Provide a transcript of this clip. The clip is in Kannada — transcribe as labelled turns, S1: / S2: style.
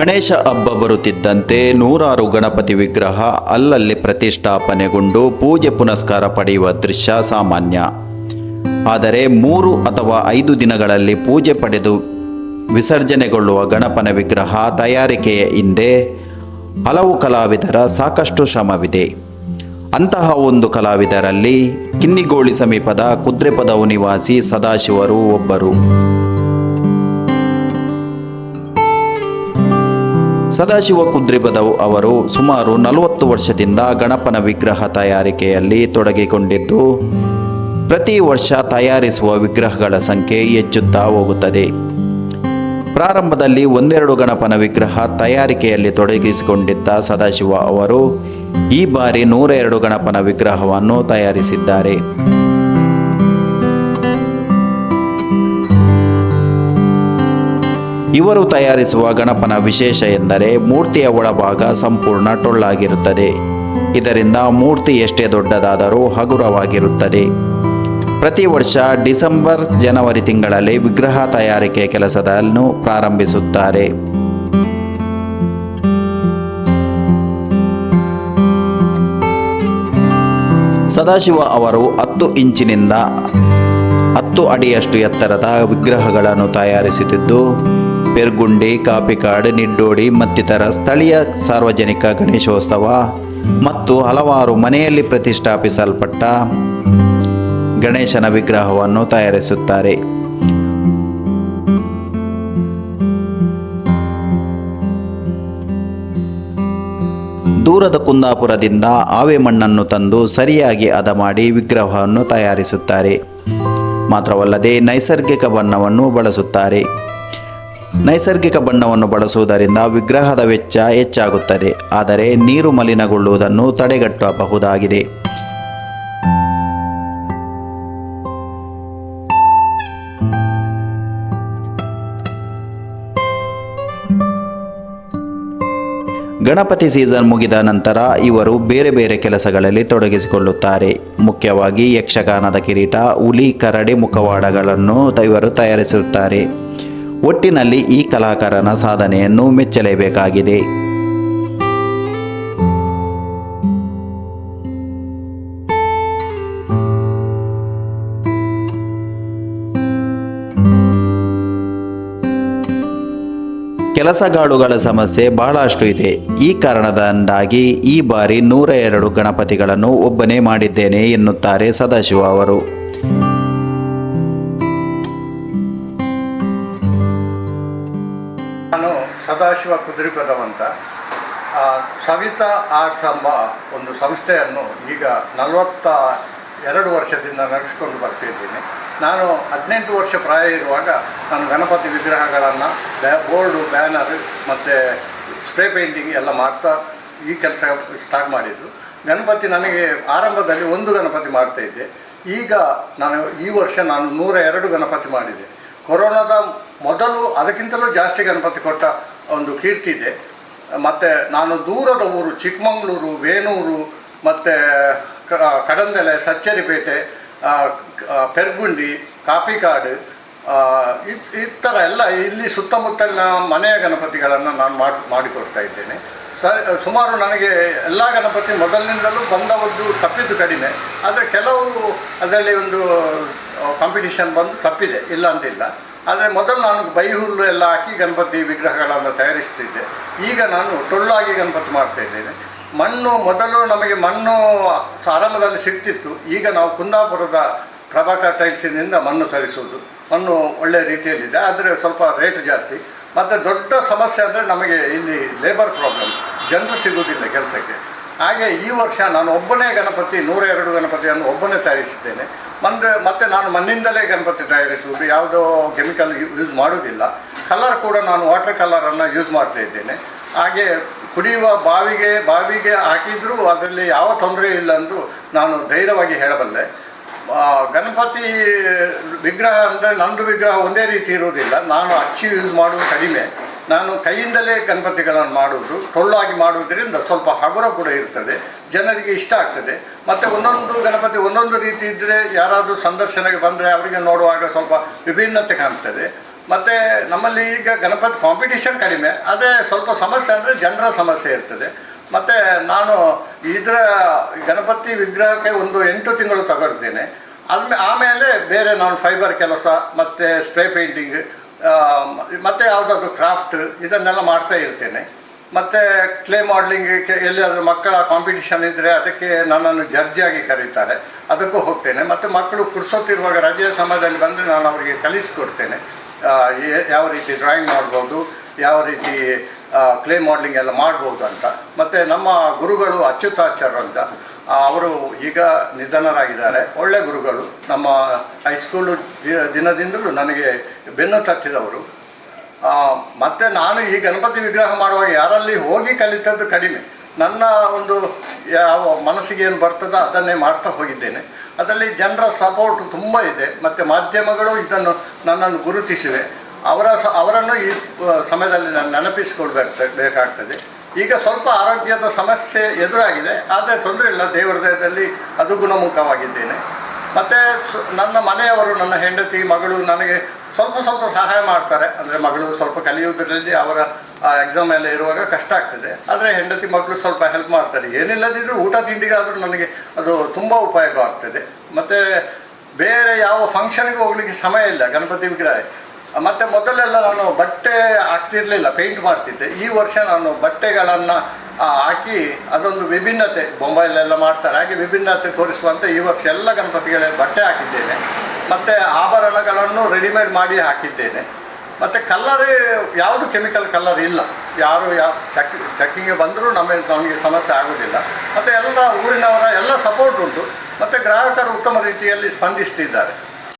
S1: ಗಣೇಶ ಹಬ್ಬ ಬರುತ್ತಿದ್ದಂತೆ ನೂರಾರು ಗಣಪತಿ ವಿಗ್ರಹ ಅಲ್ಲಲ್ಲಿ ಪ್ರತಿಷ್ಠಾಪನೆಗೊಂಡು ಪೂಜೆ ಪುನಸ್ಕಾರ ಪಡೆಯುವ ದೃಶ್ಯ ಸಾಮಾನ್ಯ. ಆದರೆ ಮೂರು ಅಥವಾ ಐದು ದಿನಗಳಲ್ಲಿ ಪೂಜೆ ಪಡೆದು ವಿಸರ್ಜನೆಗೊಳ್ಳುವ ಗಣಪನ ವಿಗ್ರಹ ತಯಾರಿಕೆಯ ಹಿಂದೆ ಹಲವು ಕಲಾವಿದರ ಸಾಕಷ್ಟು ಶ್ರಮವಿದೆ. ಅಂತಹ ಒಂದು ಕಲಾವಿದರಲ್ಲಿ ಕಿನ್ನಿಗೋಳಿ ಸಮೀಪದ ಕುದ್ರೆಪದವು ನಿವಾಸಿ ಸದಾಶಿವರು ಒಬ್ಬರು. ಸದಾಶಿವ ಕುದ್ರಿಬದವ್ ಅವರು ಸುಮಾರು ನಲವತ್ತು ವರ್ಷದಿಂದ ಗಣಪನ ವಿಗ್ರಹ ತಯಾರಿಕೆಯಲ್ಲಿ ತೊಡಗಿಕೊಂಡಿದ್ದು, ಪ್ರತಿ ವರ್ಷ ತಯಾರಿಸುವ ವಿಗ್ರಹಗಳ ಸಂಖ್ಯೆ ಹೆಚ್ಚುತ್ತಾ ಹೋಗುತ್ತದೆ. ಪ್ರಾರಂಭದಲ್ಲಿ ಒಂದೆರಡು ಗಣಪನ ವಿಗ್ರಹ ತಯಾರಿಕೆಯಲ್ಲಿ ತೊಡಗಿಸಿಕೊಂಡಿದ್ದ ಸದಾಶಿವ ಅವರು ಈ ಬಾರಿ ನೂರ ಎರಡು ಗಣಪನ ವಿಗ್ರಹವನ್ನು ತಯಾರಿಸಿದ್ದಾರೆ. ಇವರು ತಯಾರಿಸುವ ಗಣಪನ ವಿಶೇಷ ಎಂದರೆ ಮೂರ್ತಿಯ ಒಳಭಾಗ ಸಂಪೂರ್ಣ ಟೊಳ್ಳಾಗಿರುತ್ತದೆ. ಇದರಿಂದ ಮೂರ್ತಿ ಎಷ್ಟೇ ದೊಡ್ಡದಾದರೂ ಹಗುರವಾಗಿರುತ್ತದೆ. ಪ್ರತಿ ವರ್ಷ ಡಿಸೆಂಬರ್, ಜನವರಿ ತಿಂಗಳಲ್ಲಿ ವಿಗ್ರಹ ತಯಾರಿಕೆ ಕೆಲಸದನ್ನು ಪ್ರಾರಂಭಿಸುತ್ತಾರೆ. ಸದಾಶಿವ ಅವರು ಹತ್ತು ಇಂಚಿನಿಂದ ಹತ್ತು ಅಡಿಯಷ್ಟು ಎತ್ತರದ ವಿಗ್ರಹಗಳನ್ನು ತಯಾರಿಸುತ್ತಿದ್ದು ಪೆರ್ಗುಂಡಿ ಕಾಪಿಕಾಡ್, ನಿಡ್ಡೋಡಿ ಮತ್ತಿತರ ಸ್ಥಳೀಯ ಸಾರ್ವಜನಿಕ ಗಣೇಶೋತ್ಸವ ಮತ್ತು ಹಲವಾರು ಮನೆಯಲ್ಲಿ ಪ್ರತಿಷ್ಠಾಪಿಸಲ್ಪಟ್ಟ ಗಣೇಶನ ವಿಗ್ರಹವನ್ನು ತಯಾರಿಸುತ್ತಾರೆ. ದೂರದ ಕುಂದಾಪುರದಿಂದ ಆವೆ ಮಣ್ಣನ್ನು ತಂದು ಸರಿಯಾಗಿ ಹದ ಮಾಡಿ ವಿಗ್ರಹವನ್ನು ತಯಾರಿಸುತ್ತಾರೆ. ಮಾತ್ರವಲ್ಲದೆ ನೈಸರ್ಗಿಕ ಬಣ್ಣವನ್ನು ಬಳಸುತ್ತಾರೆ. ನೈಸರ್ಗಿಕ ಬಣ್ಣವನ್ನು ಬಳಸುವುದರಿಂದ ವಿಗ್ರಹದ ವೆಚ್ಚ ಹೆಚ್ಚಾಗುತ್ತದೆ, ಆದರೆ ನೀರು ಮಲಿನಗೊಳ್ಳುವುದನ್ನು ತಡೆಗಟ್ಟಬಹುದಾಗಿದೆ. ಗಣಪತಿ ಸೀಸನ್ ಮುಗಿದ ನಂತರ ಇವರು ಬೇರೆ ಬೇರೆ ಕೆಲಸಗಳಲ್ಲಿ ತೊಡಗಿಸಿಕೊಳ್ಳುತ್ತಾರೆ. ಮುಖ್ಯವಾಗಿ ಯಕ್ಷಗಾನದ ಕಿರೀಟ, ಹುಲಿ, ಕರಡಿ ಮುಖವಾಡಗಳನ್ನು ಇವರು ತಯಾರಿಸುತ್ತಾರೆ. ಒಟ್ಟಿನಲ್ಲಿ ಈ ಕಲಾಕಾರನ ಸಾಧನೆಯನ್ನು ಮೆಚ್ಚಲೇಬೇಕಾಗಿದೆ. ಕೆಲಸಗಾಡುಗಳ ಸಮಸ್ಯೆ ಬಹಳಷ್ಟು ಇದೆ. ಈ ಕಾರಣದಿಂದಾಗಿ ಈ ಬಾರಿ ನೂರ ಎರಡು ಗಣಪತಿಗಳನ್ನು ಒಬ್ಬನೇ ಮಾಡಿದ್ದೇನೆ ಎನ್ನುತ್ತಾರೆ ಸದಾಶಿವ ಅವರು.
S2: ಸದಾಶಿವ ಕುದುರೆಪದವಂತ. ಸವಿತಾ ಆರ್ಟ್ಸ್ ಎಂಬ ಒಂದು ಸಂಸ್ಥೆಯನ್ನು ಈಗ ನಲವತ್ತ ಎರಡು ವರ್ಷದಿಂದ ನಡೆಸಿಕೊಂಡು ಬರ್ತಿದ್ದೀನಿ. ನಾನು ಹದಿನೆಂಟು ವರ್ಷ ಪ್ರಾಯ ಇರುವಾಗ ನಾನು ಗಣಪತಿ ವಿಗ್ರಹಗಳನ್ನು, ಬ್ಯಾ, ಬೋರ್ಡು, ಬ್ಯಾನರ್ ಮತ್ತು ಸ್ಪ್ರೇ ಪೇಂಟಿಂಗ್ ಎಲ್ಲ ಮಾಡ್ತಾ ಈ ಕೆಲಸ ಸ್ಟಾರ್ಟ್ ಮಾಡಿದ್ದು. ಗಣಪತಿ ನನಗೆ ಆರಂಭದಲ್ಲಿ ಒಂದು ಗಣಪತಿ ಮಾಡ್ತಾ ಇದ್ದೆ. ಈಗ ನಾನು ಈ ವರ್ಷ ನಾನು ನೂರ ಎರಡು ಗಣಪತಿ ಮಾಡಿದೆ. ಕೊರೋನಾದ ಮೊದಲು ಅದಕ್ಕಿಂತಲೂ ಜಾಸ್ತಿ ಗಣಪತಿ ಕೊಟ್ಟ ಒಂದು ಕೀರ್ತಿ ಇದೆ. ಮತ್ತು ನಾನು ದೂರದ ಊರು ಚಿಕ್ಕಮಗಳೂರು, ವೇಣೂರು, ಮತ್ತು ಕಡಂದೆಲೆ, ಸಚ್ಚರಿಪೇಟೆ ಪೆರ್ಗುಂಡಿ, ಕಾಪಿಕಾಡು ಈ- ಈ ಥರ ಎಲ್ಲ ಇಲ್ಲಿ ಸುತ್ತಮುತ್ತಲಿನ ಮನೆಯ ಗಣಪತಿಗಳನ್ನು ನಾನು ಮಾಡಿ, ಮಾಡಿಕೊಡ್ತಾ ಇದ್ದೇನೆ. ಸ, ಸುಮಾರು ನನಗೆ ಎಲ್ಲ ಗಣಪತಿ ಮೊದಲಿನಿಂದಲೂ ಬಂದವದ್ದು ತಪ್ಪಿದ್ದು ಕಡಿಮೆ. ಆದರೆ ಕೆಲವು ಅದರಲ್ಲಿ ಒಂದು ಕಾಂಪಿಟಿಷನ್ ಬಂದು ತಪ್ಪಿದೆ, ಇಲ್ಲ ಅಂತಿಲ್ಲ ಆದರೆ ಮೊದಲು ನಾನು ಬೈಹುಲ್ಲು ಎಲ್ಲ ಹಾಕಿ ಗಣಪತಿ ವಿಗ್ರಹಗಳನ್ನು ತಯಾರಿಸ್ತಿದ್ದೆ. ಈಗ ನಾನು ಟೊಳ್ಳಾಗಿ ಗಣಪತಿ ಮಾಡ್ತಾ ಇದ್ದೇನೆ. ಮಣ್ಣು ಮೊದಲು ನಮಗೆ ಮಣ್ಣು ಆರಂಭದಲ್ಲಿ ಸಿಗ್ತಿತ್ತು. ಈಗ ನಾವು ಕುಂದಾಪುರದ ಪ್ರಭಾಕರ್ ಟೈಲ್ಸಿನಿಂದ ಮಣ್ಣು ತರಿಸುವುದು ಮಣ್ಣು ಒಳ್ಳೆಯ ರೀತಿಯಲ್ಲಿದೆ, ಆದರೆ ಸ್ವಲ್ಪ ರೇಟ್ ಜಾಸ್ತಿ. ಮತ್ತು ದೊಡ್ಡ ಸಮಸ್ಯೆ ಅಂದರೆ ನಮಗೆ ಇಲ್ಲಿ ಲೇಬರ್ ಪ್ರಾಬ್ಲಮ್ ಜನರು ಸಿಗುವುದಿಲ್ಲ ಕೆಲಸಕ್ಕೆ. ಹಾಗೆ ಈ ವರ್ಷ ನಾನು ಒಬ್ಬನೇ ಗಣಪತಿ, ನೂರ ಎರಡು ಗಣಪತಿಯನ್ನು ಒಬ್ಬನೇ ತಯಾರಿಸಿದ್ದೇನೆ. ಮಂದೆ ಮತ್ತು ನಾನು ಮಣ್ಣಿಂದಲೇ ಗಣಪತಿ ತಯಾರಿಸುವುದು, ಯಾವುದೋ ಕೆಮಿಕಲ್ ಯೂಸ್ ಮಾಡೋದಿಲ್ಲ ಕಲರ್ ಕೂಡ ನಾನು ವಾಟರ್ ಕಲರನ್ನು ಯೂಸ್ ಮಾಡ್ತಾ ಇದ್ದೇನೆ. ಹಾಗೆ ಕುಡಿಯುವ ಬಾವಿಗೆ ಬಾವಿಗೆ ಹಾಕಿದರೂ ಅದರಲ್ಲಿ ಯಾವ ತೊಂದರೆ ಇಲ್ಲ ಎಂದು ನಾನು ಧೈರ್ಯವಾಗಿ ಹೇಳಬಲ್ಲೆ. ಗಣಪತಿ ವಿಗ್ರಹ ಅಂದರೆ ನಂದು ವಿಗ್ರಹ ಒಂದೇ ರೀತಿ ಇರುವುದಿಲ್ಲ. ನಾನು ಅಚ್ಚಿ ಯೂಸ್ ಮಾಡುವುದು ಕಡಿಮೆ. ನಾನು ಕೈಯಿಂದಲೇ ಗಣಪತಿಗಳನ್ನು ಮಾಡುವುದು, ಟೊಳ್ಳಾಗಿ ಮಾಡುವುದರಿಂದ ಸ್ವಲ್ಪ ಹಗುರ ಕೂಡ ಇರ್ತದೆ. ಜನರಿಗೆ ಇಷ್ಟ ಆಗ್ತದೆ. ಮತ್ತು ಒಂದೊಂದು ಗಣಪತಿ ಒಂದೊಂದು ರೀತಿ ಇದ್ದರೆ ಯಾರಾದರೂ ಸಂದರ್ಶನಕ್ಕೆ ಬಂದರೆ ಅವರಿಗೆ ನೋಡುವಾಗ ಸ್ವಲ್ಪ ವಿಭಿನ್ನತೆ ಕಾಣ್ತದೆ. ಮತ್ತು ನಮ್ಮಲ್ಲಿ ಈಗ ಗಣಪತಿ ಕಾಂಪಿಟೇಷನ್ ಕಡಿಮೆ. ಅದೇ ಸ್ವಲ್ಪ ಸಮಸ್ಯೆ ಅಂದರೆ ಜನರ ಸಮಸ್ಯೆ ಇರ್ತದೆ. ಮತ್ತು ನಾನು ಇದರ ಗಣಪತಿ ವಿಗ್ರಹಕ್ಕೆ ಒಂದು ಎಂಟು ತಿಂಗಳು ತಗೊಳ್ತೇನೆ. ಅಲ್ಲಿ ಆಮೇಲೆ ಬೇರೆ ನಾನು ಫೈಬರ್ ಕೆಲಸ, ಮತ್ತು ಸ್ಪ್ರೇ ಪೇಂಟಿಂಗ್ ಮತ್ತು ಯಾವುದಾದ್ರು ಕ್ರಾಫ್ಟ್ ಇದನ್ನೆಲ್ಲ ಮಾಡ್ತಾ ಇರ್ತೇನೆ. ಮತ್ತು ಕ್ಲೇ ಮಾಡಲಿಂಗ್ ಎಲ್ಲಿಯಾದರೂ ಮಕ್ಕಳ ಕಾಂಪಿಟಿಷನ್ ಇದ್ದರೆ ಅದಕ್ಕೆ ನನ್ನನ್ನು ಜಡ್ಜಿಯಾಗಿ ಕರೀತಾರೆ. ಅದಕ್ಕೂ ಹೋಗ್ತೇನೆ. ಮತ್ತು ಮಕ್ಕಳು ಕುರ್ಸೋತಿರುವಾಗ ರಜೆಯ ಸಮಯದಲ್ಲಿ ಬಂದರೆ ನಾನು ಅವರಿಗೆ ಕಲಿಸಿಕೊಡ್ತೇನೆ. ಯಾವ ರೀತಿ ಡ್ರಾಯಿಂಗ್ ಮಾಡ್ಬೋದು, ಯಾವ ರೀತಿ ಕ್ಲೇ ಮಾಡಲಿಂಗ್ ಎಲ್ಲ ಮಾಡ್ಬೋದು ಅಂತ. ಮತ್ತು ನಮ್ಮ ಗುರುಗಳು ಅಚ್ಯುತಾಚಾರ್ಯ ಅಂತ ಅವರು ಈಗ ನಿಧನರಾಗಿದ್ದಾರೆ. ಒಳ್ಳೆ ಗುರುಗಳು. ನಮ್ಮ ಹೈಸ್ಕೂಲು ದಿನದಿಂದಲೂ ನನಗೆ ಬೆನ್ನು ತಟ್ಟಿದವರು. ಮತ್ತೆ ನಾನು ಈ ಗಣಪತಿ ವಿಗ್ರಹ ಮಾಡುವಾಗ ಯಾರಲ್ಲಿ ಹೋಗಿ ಕಲಿತದ್ದು ಕಡಿಮೆ. ನನ್ನ ಒಂದು ಯಾವ ಮನಸ್ಸಿಗೆ ಏನು ಬರ್ತದೋ ಅದನ್ನೇ ಮಾಡ್ತಾ ಹೋಗಿದ್ದೇನೆ. ಅದರಲ್ಲಿ ಜನರ ಸಪೋರ್ಟ್ ತುಂಬ ಇದೆ. ಮತ್ತು ಮಾಧ್ಯಮಗಳು ಇದನ್ನು ನನ್ನನ್ನು ಗುರುತಿಸಿವೆ. ಅವರ ಸ, ಅವರನ್ನು ಈ ಸಮಯದಲ್ಲಿ ನಾನು ನೆನಪಿಸಿಕೊಳ್ಬೇಕು ಬೇಕಾಗ್ತದೆ ಈಗ ಸ್ವಲ್ಪ ಆರೋಗ್ಯದ ಸಮಸ್ಯೆ ಎದುರಾಗಿದೆ. ಆದರೆ ತೊಂದರೆ ಇಲ್ಲ. ದೇವರ ದಯದಲ್ಲಿ ಅದು ಗುಣಮುಖವಾಗಿದ್ದೇನೆ. ಮತ್ತು ನನ್ನ ಮನೆಯವರು, ನನ್ನ ಹೆಂಡತಿ, ಮಗಳು ನನಗೆ ಸ್ವಲ್ಪ ಸ್ವಲ್ಪ ಸಹಾಯ ಮಾಡ್ತಾರೆ. ಅಂದರೆ ಮಗಳು ಸ್ವಲ್ಪ ಕಲಿಯುವುದರಲ್ಲಿ ಅವರ ಎಕ್ಸಾಮ್ ಎಲ್ಲ ಇರುವಾಗ ಕಷ್ಟ ಆಗ್ತದೆ. ಆದರೆ ಹೆಂಡತಿ ಮಕ್ಕಳು ಸ್ವಲ್ಪ ಹೆಲ್ಪ್ ಮಾಡ್ತಾರೆ. ಏನಿಲ್ಲದಿದ್ದರೂ ಊಟ ತಿಂಡಿಗಾದರೂ ನನಗೆ ಅದು ತುಂಬ ಉಪಯೋಗ ಆಗ್ತದೆ. ಮತ್ತು ಬೇರೆ ಯಾವ ಫಂಕ್ಷನ್ಗೆ ಹೋಗ್ಲಿಕ್ಕೆ ಸಮಯ ಇಲ್ಲ, ಗಣಪತಿ ವಿಗ್ರಹ. ಮತ್ತು ಮೊದಲೆಲ್ಲ ನಾನು ಬಟ್ಟೆ ಆಗ್ತಿರಲಿಲ್ಲ ಪೇಂಟ್ ಮಾಡ್ತಿದ್ದೆ. ಈ ವರ್ಷ ನಾನು ಬಟ್ಟೆಗಳನ್ನು ಹಾಕಿ ಅದೊಂದು ವಿಭಿನ್ನತೆ, ಬೊಂಬೈಲೆಲ್ಲ ಮಾಡ್ತಾರೆ. ಹಾಗೆ ವಿಭಿನ್ನತೆ ತೋರಿಸುವಂತೆ ಈ ವರ್ಷ ಎಲ್ಲ ಗಣಪತಿಗಳಿಗೆ ಬಟ್ಟೆ ಹಾಕಿದ್ದೇನೆ. ಮತ್ತು ಆಭರಣಗಳನ್ನು ರೆಡಿಮೇಡ್ ಮಾಡಿ ಹಾಕಿದ್ದೇನೆ. ಮತ್ತು ಕಲ್ಲರ್ ಯಾವುದು ಕೆಮಿಕಲ್ ಕಲ್ಲರ್ ಇಲ್ಲ. ಯಾರು ಯಾವ ಚೆಕ್ ಚೆಕ್ಕಿಂಗ್ಗೆ ಬಂದರೂ ನಮಗೆ ನಮಗೆ ಸಮಸ್ಯೆ ಆಗೋದಿಲ್ಲ. ಮತ್ತು ಎಲ್ಲ ಊರಿನವರ ಎಲ್ಲ ಸಪೋರ್ಟ್ ಉಂಟು. ಮತ್ತು ಗ್ರಾಹಕರು ಉತ್ತಮ ರೀತಿಯಲ್ಲಿ ಸ್ಪಂದಿಸ್ತಿದ್ದಾರೆ.